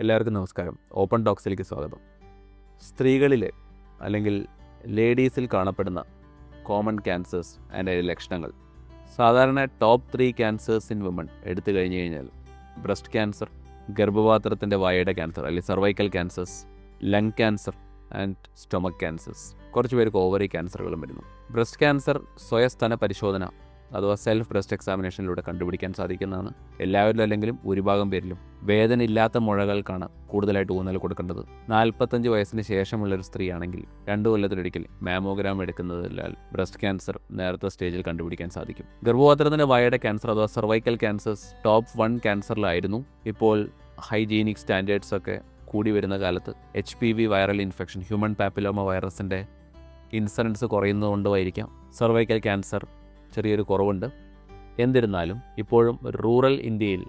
എല്ലാവർക്കും നമസ്കാരം. ഓപ്പൺ ടോക്സിലേക്ക് സ്വാഗതം. സ്ത്രീകളിൽ അല്ലെങ്കിൽ ലേഡീസിൽ കാണപ്പെടുന്ന കോമൺ ക്യാൻസേഴ്സ് ആൻഡ് അതിന്റെ ലക്ഷണങ്ങൾ. സാധാരണ top three cancers in woman എടുത്തു കഴിഞ്ഞു കഴിഞ്ഞാൽ ബ്രസ്റ്റ് ക്യാൻസർ ഗർഭപാത്രത്തിന്റെ വായയുടെ ക്യാൻസർ അല്ലെങ്കിൽ cervical cancers lung cancer and stomach cancers. കുറച്ച് പേർക്ക് ഓവറി ക്യാൻസറുകളും വരുന്നു. ബ്രസ്റ്റ് ക്യാൻസർ സ്വയസ്ഥന പരിശോധന അഥവാ സെൽഫ് ബ്രസ്റ്റ് എക്സാമിനേഷനിലൂടെ കണ്ടുപിടിക്കാൻ സാധിക്കുന്നതാണ്? എല്ലാവരിലും അല്ലെങ്കിലും ഭാഗം പേരിലും വേദന ഇല്ലാത്ത മുഴകൾക്കാണ് കൂടുതലായിട്ട് ഊന്നൽ കൊടുക്കേണ്ടത്. നാൽപ്പത്തഞ്ച് വയസ്സിന് ശേഷമുള്ള ഒരു സ്ത്രീയാണെങ്കിൽ രണ്ട് കൊല്ലത്തിലൊരിക്കൽ മാമോഗ്രാം എടുക്കുന്നതിനാൽ ബ്രസ്റ്റ് ക്യാൻസർ നേരത്തെ സ്റ്റേജിൽ കണ്ടുപിടിക്കാൻ സാധിക്കും. ഗർഭപാത്രത്തിന്റെ വായയുടെ ക്യാൻസർ അഥവാ സർവൈക്കൽ ക്യാൻസേഴ്സ് ടോപ്പ് വൺ ക്യാൻസറിലായിരുന്നു ഇപ്പോൾ ഹൈജീനിക് സ്റ്റാൻഡേർഡ്സ് ഒക്കെ കൂടി വരുന്ന കാലത്ത് H P V viral infection human papilloma വൈറസിന്റെ ഇൻസിഡൻസ് കുറയുന്നതുകൊണ്ടുമായിരിക്കാം. സർവൈക്കൽ ക്യാൻസർ ചെറിയൊരു കുറവുണ്ട്. എന്നിരുന്നാലും ഇപ്പോഴും ഒരു റൂറൽ ഇന്ത്യയിൽ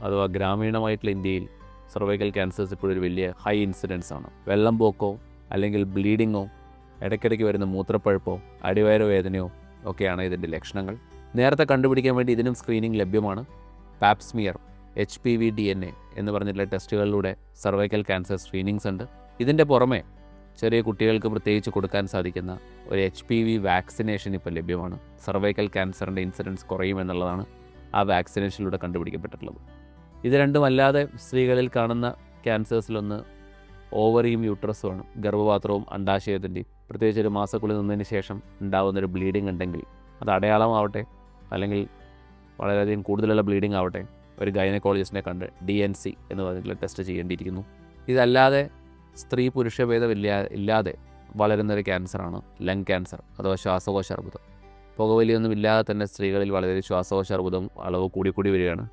അഥവാ ഗ്രാമീണമായിട്ടുള്ള ഇന്ത്യയിൽ സർവൈക്കൽ ക്യാൻസേഴ്സ് ഇപ്പോഴൊരു വലിയ ഹൈ ഇൻസിഡൻസ് ആണ്. വെള്ളം പോക്കോ അല്ലെങ്കിൽ ബ്ലീഡിങ്ങോ ഇടയ്ക്കിടയ്ക്ക് വരുന്ന മൂത്രപ്പഴുപ്പോ അടിവയറ് വേദനയോ ഒക്കെയാണ് ഇതിന്റെ ലക്ഷണങ്ങൾ. നേരത്തെ കണ്ടുപിടിക്കാൻ വേണ്ടി ഇതിനും സ്ക്രീനിങ് ലഭ്യമാണ്. Pap smear H P V D N A എന്ന് പറഞ്ഞിട്ടുള്ള ടെസ്റ്റുകളിലൂടെ സർവൈക്കൽ ക്യാൻസർ സ്ക്രീനിങ്സ് ഉണ്ട്. ഇതിന്റെ പുറമെ ചെറിയ കുട്ടികൾക്ക് പ്രത്യേകിച്ച് കൊടുക്കാൻ സാധിക്കുന്ന ഒരു എച്ച് പി വി വാക്സിനേഷൻ ഇപ്പോൾ ലഭ്യമാണ്. സർവൈക്കൽ ക്യാൻസറിന്റെ ഇൻസിഡൻസ് കുറയുമെന്നുള്ളതാണ് ആ വാക്സിനേഷനിലൂടെ കണ്ടുപിടിക്കപ്പെട്ടിട്ടുള്ളത്. ഇത് രണ്ടും അല്ലാതെ സ്ത്രീകളിൽ കാണുന്ന ക്യാൻസേഴ്സിലൊന്ന് ഓവറിയും യൂട്രസുമാണ് ഗർഭപാത്രവും അണ്ടാശയത്തിന്റെയും പ്രത്യേകിച്ച് ഒരു മാസക്കുള്ളിൽ നിന്നതിന് ശേഷം ഉണ്ടാകുന്നൊരു ബ്ലീഡിംഗ് ഉണ്ടെങ്കിൽ അത് അടയാളമാവട്ടെ അല്ലെങ്കിൽ വളരെയധികം കൂടുതലുള്ള ബ്ലീഡിംഗ് ആവട്ടെ ഒരു ഗൈനക്കോളജിസ്റ്റിനെ കണ്ട് ഡി എൻ സി എന്ന് പറഞ്ഞിട്ടുള്ള ടെസ്റ്റ് ചെയ്യേണ്ടിയിരിക്കുന്നു. ഇതല്ലാതെ സ്ത്രീ പുരുഷ ഭേദമില്ലാ ഇല്ലാതെ വളരുന്നൊരു ക്യാൻസറാണ് ലങ് ക്യാൻസർ അഥവാ ശ്വാസകോശ അർബുദം പുകവലിയൊന്നും ഇല്ലാതെ തന്നെ സ്ത്രീകളിൽ വളരെ ശ്വാസകോശ അർബുദം അളവ് കൂടി കൂടി വരികയാണ്.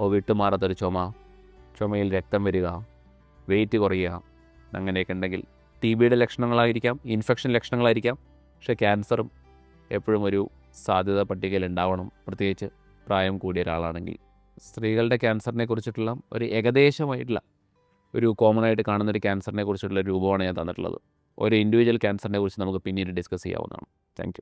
ഓ വിട്ടുമാറാത്തൊരു ചുമ ചുമയിൽ രക്തം വരിക വെയിറ്റ് കുറയുക അങ്ങനെയൊക്കെ ഉണ്ടെങ്കിൽ ടി ബിയുടെ ലക്ഷണങ്ങളായിരിക്കാം ഇൻഫെക്ഷൻ ലക്ഷണങ്ങളായിരിക്കാം. പക്ഷേ ക്യാൻസറും എപ്പോഴും ഒരു സാധ്യത പട്ടികയിൽ ഉണ്ടാവണം. പ്രത്യേകിച്ച് പ്രായം കൂടിയ ഒരാളാണെങ്കിൽ സ്ത്രീകളുടെ ക്യാൻസറിനെ കുറിച്ചിട്ടുള്ള ഒരു ഏകദേശമായിട്ടുള്ള ഒരു കോമൺ ആയിട്ട് കാണുന്ന ഒരു ക്യാൻസറിനെ കുറിച്ചുള്ള രൂപമാണ് ഞാൻ തന്നിട്ടുള്ളത്. ഒരു ഇൻഡിവിജ്വൽ ക്യാൻസറിനെ കുറിച്ച് നമുക്ക് പിന്നീട് ഡിസ്കസ് ചെയ്യാവുന്നതാണ്. താങ്ക്